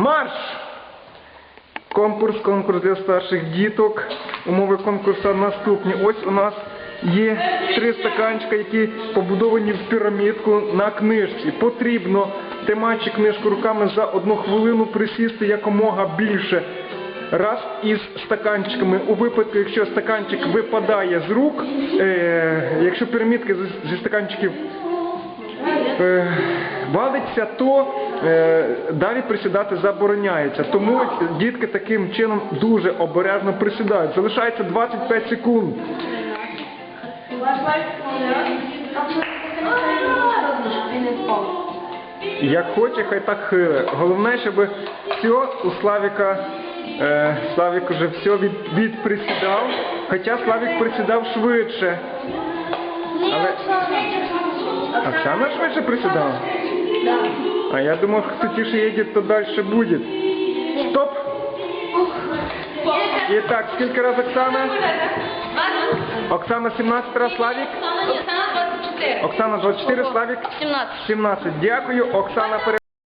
Марш! Конкурс, конкурс для старших діток. Умови конкурсу наступні. Ось у нас є три стаканчика, які побудовані в пірамідку на книжці. Потрібно тримаючи книжку руками за одну хвилину присісти якомога більше. Раз із стаканчиками, у випадку, якщо стаканчик випадає з рук, е, якщо пірамідка зі- стаканчиків валиться, то е, далі присідати забороняється. Тому дітки таким чином дуже обережно присідають. Залишається 25 секунд. Як хоче, хай так хиле. Головне, щоб все у Славіка. Е, Славік уже все від, відприсідав. Хоча Славік присідав швидше. Але Оксана швидше присідала? А я думал, кто тише едет, то дальше будет. Стоп! Итак, сколько раз Оксана? Оксана 17 раз, Славік? Оксана 24. Оксана 24, Славік 17. 17. Дякую, Оксана.